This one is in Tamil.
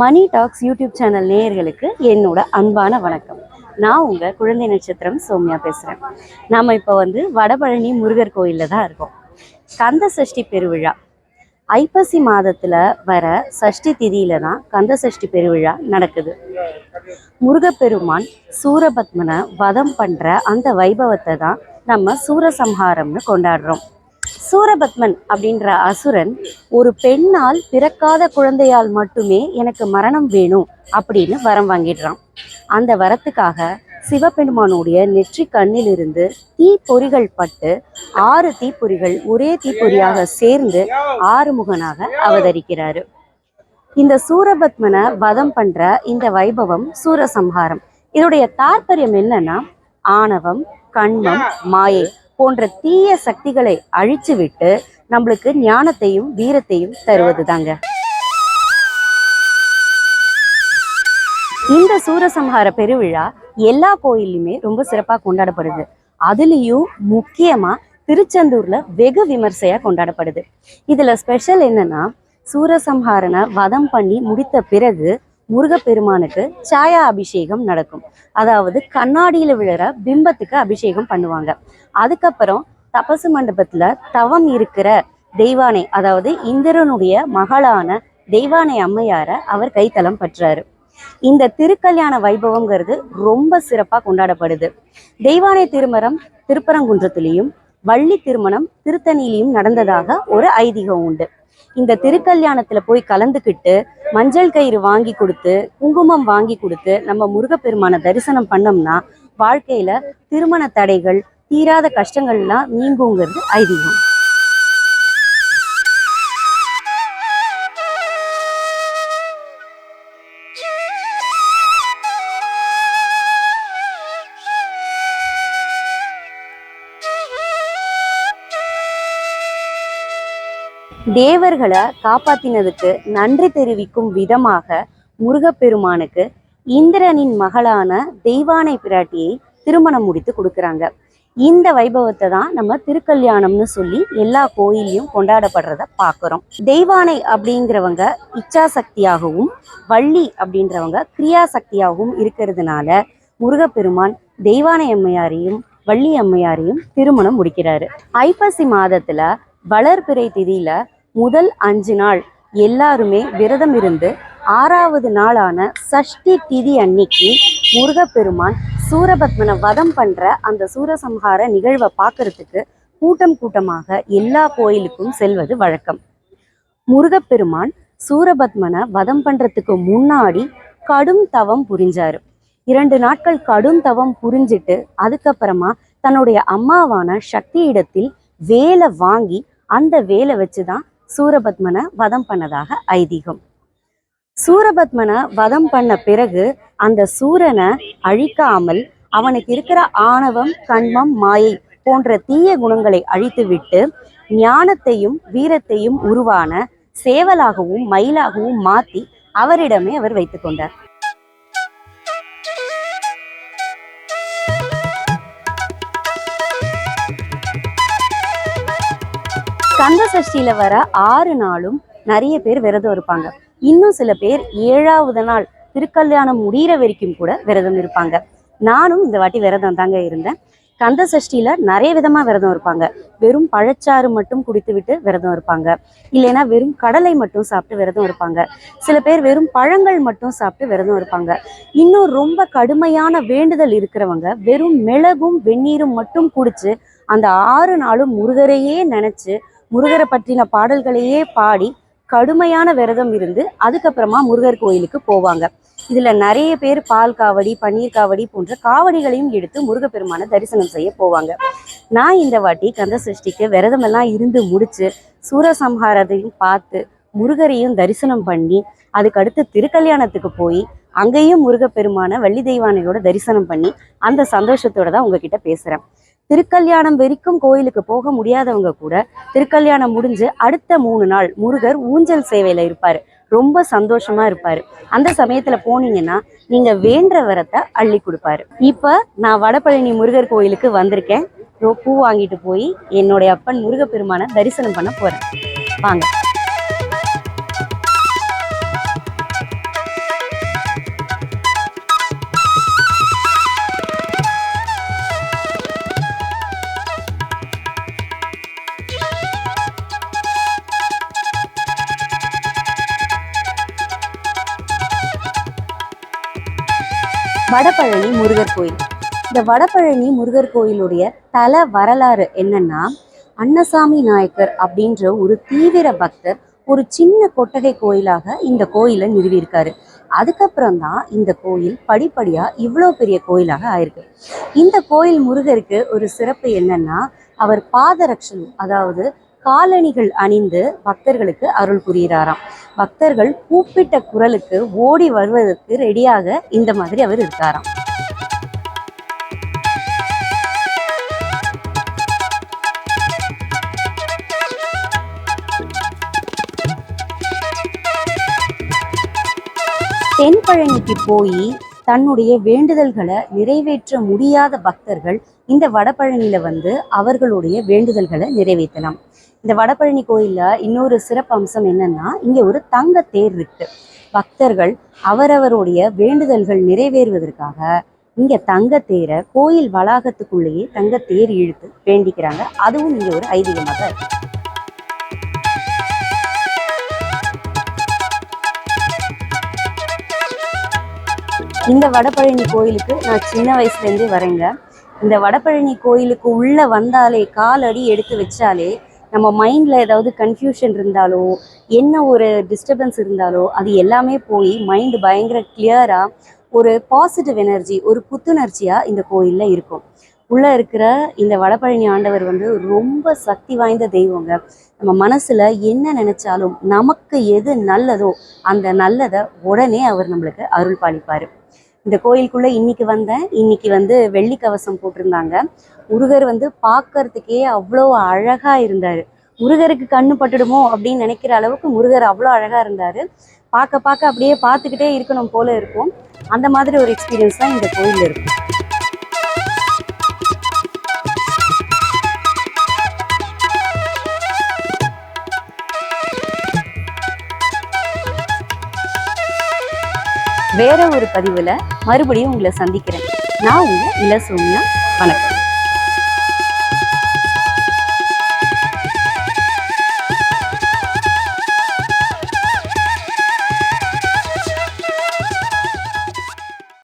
மணி டாக்ஸ் யூடியூப் சேனல் நேயர்களுக்கு என்னோட அன்பான வணக்கம். நான் உங்கள் குழந்தை நட்சத்திரம் சோம்யா பேசுகிறேன் நாம் இப்போ வந்து வடபழனி முருகர் கோயிலில் தான் இருக்கோம். கந்த சஷ்டி பெருவிழா. ஐப்பசி மாதத்தில் வர சஷ்டி திதியில தான் கந்த சஷ்டி பெருவிழா நடக்குது. முருகப்பெருமான் சூரபத்மனை வதம் பண்ணுற அந்த வைபவத்தை தான் நம்ம சூரசம்ஹாரம்னு கொண்டாடுறோம். சூரபத்மன் அப்படின்ற அசுரன் ஒரு பெண்ணால் பிறக்காத குழந்தையால் மட்டுமே எனக்கு மரணம் வேணும் அப்படின்னு வரம் வாங்கிடுறான். அந்த வரத்துக்காக சிவபெருமானுடைய நெற்றி கண்ணிலிருந்து தீப்பொறிகள் பட்டு ஆறு தீப்பொறிகள் ஒரே தீப்பொறியாக சேர்ந்து ஆறுமுகனாக அவதரிக்கிறாரு. இந்த சூரபத்மனை வதம் பண்ற இந்த வைபவம் சூரசம்ஹாரம். இதோடைய தாற்பயம் என்னன்னா ஆணவம் கண்மம் மாயை. போன்ற தீய சக்திகளை அழிச்சு விட்டு நம்மளுக்கு ஞானத்தையும் வீரத்தையும் தருவது தாங்க இந்த சூரசம்ஹார பெருவிழா எல்லா கோயில்லையுமே ரொம்ப சிறப்பா கொண்டாடப்படுது. அதுலயும் முக்கியமா திருச்செந்தூர்ல வெகு விமர்சையா கொண்டாடப்படுது. இதுல ஸ்பெஷல் என்னன்னா சூரசம்ஹாரனை வதம் பண்ணி முடித்த பிறகு முருகப்பெருமானுக்கு சாயா அபிஷேகம் நடக்கும். அதாவது கண்ணாடியில விழுற பிம்பத்துக்கு அபிஷேகம் பண்ணுவாங்க. அதுக்கப்புறம் தபசு மண்டபத்துல தவம் இருக்கிற தெய்வானை அதாவது இந்திரனுடைய மகளான தெய்வானை அம்மையார அவர் கைத்தலம் பற்றாரு. இந்த திருக்கல்யாண வைபவங்கிறது ரொம்ப சிறப்பா கொண்டாடப்படுது. தெய்வானை திருமணம் திருப்பரங்குன்றத்திலையும் வள்ளி திருமணம் திருத்தணியிலையும் நடந்ததாக ஒரு ஐதீகம் உண்டு. இந்த திருக்கல்யாணத்துல போய் கலந்துக்கிட்டு மஞ்சள் கயிறு வாங்கி கொடுத்து குங்குமம் வாங்கி கொடுத்து நம்ம முருகப்பெருமான தரிசனம் பண்ணோம்னா வாழ்க்கையில திருமண தடைகள் தீராத கஷ்டங்கள்லாம் நீங்குங்கிறது ஐதீகம். தேவர்களை காப்பாத்தினதுக்கு நன்றி தெரிவிக்கும் விதமாக முருகப்பெருமானுக்கு இந்திரனின் மகளான தெய்வானை பிராட்டியை திருமணம் முடித்து கொடுக்குறாங்க. இந்த வைபவத்தை தான் நம்ம திருக்கல்யாணம்னு சொல்லி எல்லா கோயிலையும் கொண்டாடப்படுறத பார்க்குறோம். தெய்வானை அப்படிங்கிறவங்க இச்சா சக்தியாகவும் வள்ளி அப்படின்றவங்க கிரியாசக்தியாகவும் இருக்கிறதுனால முருகப்பெருமான் தெய்வானை அம்மையாரையும் வள்ளி அம்மையாரையும் திருமணம் முடிக்கிறாரு. ஐப்பசி மாதத்துல வளர்பிறை திதியில முதல் அஞ்சு நாள் எல்லாருமே விரதம் இருந்து ஆறாவது நாளான சஷ்டி திதி அன்னைக்கு முருகப்பெருமான் சூரபத்மனை வதம் பண்ற அந்த சூரசம்ஹார நிகழ்வை பார்க்கறதுக்கு கூட்டம் கூட்டமாக எல்லா கோயிலுக்கும் செல்வது வழக்கம். முருகப்பெருமான் சூரபத்மனை வதம் பண்றதுக்கு முன்னாடி கடும் தவம் புரிஞ்சாரு. இரண்டு நாட்கள் கடும் தவம் புரிஞ்சிட்டு அதுக்கப்புறமா தன்னுடைய அம்மாவான சக்தி இடத்தில் வேலை வாங்கி அந்த வேலை வச்சுதான் சூரபத்மனை வதம் பண்ணதாக ஐதீகம். சூரபத்மனை வதம் பண்ண பிறகு அந்த சூரனை அழிக்காமல் அவனுக்கு இருக்கிற ஆணவம் கண்மம் மாயை போன்ற தீய குணங்களை அழித்துவிட்டு ஞானத்தையும் வீரத்தையும் உருவான சேவலாகவும் மயிலாகவும் மாத்தி அவரிடமே அவர் வைத்துக் கொண்டார். கந்த சஷ்டியில வர ஆறு நாளும் நிறைய பேர் விரதம் இருப்பாங்க. இன்னும் சில பேர் ஏழாவது நாள் திருக்கல்யாணம் முடிகிற வரைக்கும் கூட விரதம் இருப்பாங்க. நானும் இந்த வாட்டி விரதம் தாங்க இருந்தேன். கந்த சஷ்டியில நிறைய விதமா விரதம் இருப்பாங்க. வெறும் பழச்சாறு மட்டும் குடித்து விட்டு விரதம் இருப்பாங்க. இல்லைன்னா வெறும் கடலை மட்டும் சாப்பிட்டு விரதம் இருப்பாங்க. சில பேர் வெறும் பழங்கள் மட்டும் சாப்பிட்டு விரதம் இருப்பாங்க. இன்னும் ரொம்ப கடுமையான வேண்டுதல் இருக்கிறவங்க வெறும் மிளகும் வெந்நீரும் மட்டும் குடிச்சு அந்த ஆறு நாளும் முருகரையே நினைச்சு முருகரை பற்றின பாடல்களையே பாடி கடுமையான விரதம் இருந்து அதுக்கப்புறமா முருகர் கோயிலுக்கு போவாங்க. இதுல நிறைய பேர் பால் காவடி பன்னீர் காவடி போன்ற காவடிகளையும் எடுத்து முருகப்பெருமான தரிசனம் செய்ய போவாங்க. நான் இந்த வாட்டி கந்த சஷ்டிக்கு விரதமெல்லாம் இருந்து முடிச்சு சூரசம்ஹாரத்தையும் பார்த்து முருகரையும் தரிசனம் பண்ணி அதுக்கடுத்து திருக்கல்யாணத்துக்கு போய் அங்கேயும் முருகப்பெருமான வள்ளி தெய்வானையோட தரிசனம் பண்ணி அந்த சந்தோஷத்தோட தான் உங்ககிட்ட பேசுறேன். திருக்கல்யாணம் வரைக்கும் கோயிலுக்கு போக முடியாதவங்க கூட திருக்கல்யாணம் முடிஞ்சு அடுத்த மூணு நாள் முருகர் ஊஞ்சல் சேவையில இருப்பார். ரொம்ப சந்தோஷமா இருப்பார். அந்த சமயத்துல போனீங்கன்னா நீங்க வேண்ட வரத்தை அள்ளி கொடுப்பாரு. இப்ப நான் வடபழனி முருகர் கோயிலுக்கு வந்திருக்கேன். ரோ- பூ வாங்கிட்டு போய் என்னுடைய அப்பன் முருகப்பெருமான தரிசனம் பண்ண போறேன். வாங்க. வடபழனி முருகர் கோயில். இந்த வடபழனி முருகர் கோயிலுடைய தல வரலாறு என்னன்னா அன்னசாமி நாயக்கர் அப்படின்ற ஒரு தீவிர பக்தர் ஒரு சின்ன கொட்டகை கோயிலாக இந்த கோயிலை நிறுவியிருக்காரு. அதுக்கப்புறம் தான் இந்த கோயில் படிப்படியா இவ்வளோ பெரிய கோயிலாக ஆயிருக்கு. இந்த கோயில் முருகருக்கு ஒரு சிறப்பு என்னன்னா அவர் பாதரட்சணம் அதாவது காலணிகள் அணிந்து பக்தர்களுக்கு அருள் புரிகிறாராம். பக்தர்கள் கூப்பிட்ட குரலுக்கு ஓடி வருவதற்கு ரெடியாக இந்த மாதிரி அவர் இருக்காராம். தென்பழனிக்கு போய் தன்னுடைய வேண்டுதல்களை நிறைவேற்ற முடியாத பக்தர்கள் இந்த வடபழனியில வந்து அவர்களுடைய வேண்டுதல்களை நிறைவேற்றலாம். இந்த வடபழனி கோயில்ல இன்னொரு சிறப்பு அம்சம் என்னன்னா இங்க ஒரு தங்க தேர் இருக்கு. பக்தர்கள் அவரவருடைய வேண்டுதல்கள் நிறைவேறுவதற்காக இங்க தங்க தேரை கோயில் வளாகத்துக்குள்ளேயே தங்க தேர் இழுத்து வேண்டிக்கிறாங்க. அதுவும் இங்க ஒரு ஐதீகமாக இருக்கு. இந்த வடபழனி கோயிலுக்கு நான் சின்ன வயசுல இருந்தே வரேங்க. இந்த வடபழனி கோயிலுக்கு உள்ள வந்தாலே காலடி எடுத்து வச்சாலே நம்ம மைண்டில் ஏதாவது கன்ஃபியூஷன் இருந்தாலோ என்ன ஒரு டிஸ்டர்பன்ஸ் இருந்தாலோ அது எல்லாமே போய் மைண்டு பயங்கர கிளியராக ஒரு பாசிட்டிவ் எனர்ஜி ஒரு புத்துணர்ச்சியாக இந்த கோயிலில் இருக்கும். உள்ள இருக்கிற இந்த வடபழனி ஆண்டவர் வந்து ரொம்ப சக்தி வாய்ந்த தெய்வங்க. நம்ம மனசில் என்ன நினச்சாலும் நமக்கு எது நல்லதோ அந்த நல்லதை உடனே அவர் நம்மளுக்கு அருள் பாலிப்பார். இந்த கோயிலுக்குள்ள இன்னைக்கு வந்தேன் இன்னைக்கு வந்து வெள்ளி கவசம் போட்டிருந்தாங்க. முருகர் வந்து பார்க்கறதுக்கே அவ்வளோ அழகா இருந்தாரு. முருகருக்கு கண்ணு பட்டுடுமோ அப்படின்னு நினைக்கிற அளவுக்கு முருகர் அவ்வளோ அழகா இருந்தாரு. பார்க்க பார்க்க அப்படியே பார்த்துக்கிட்டே இருக்கணும் போல இருக்கும். அந்த மாதிரி ஒரு எக்ஸ்பீரியன்ஸ் தான் இந்த கோயில் இருக்கும் வேற ஒரு பதிவுல மறுபடியும் உங்களை சந்திக்கிறேன். நான் உங்க இள சோனியா வணக்கம்.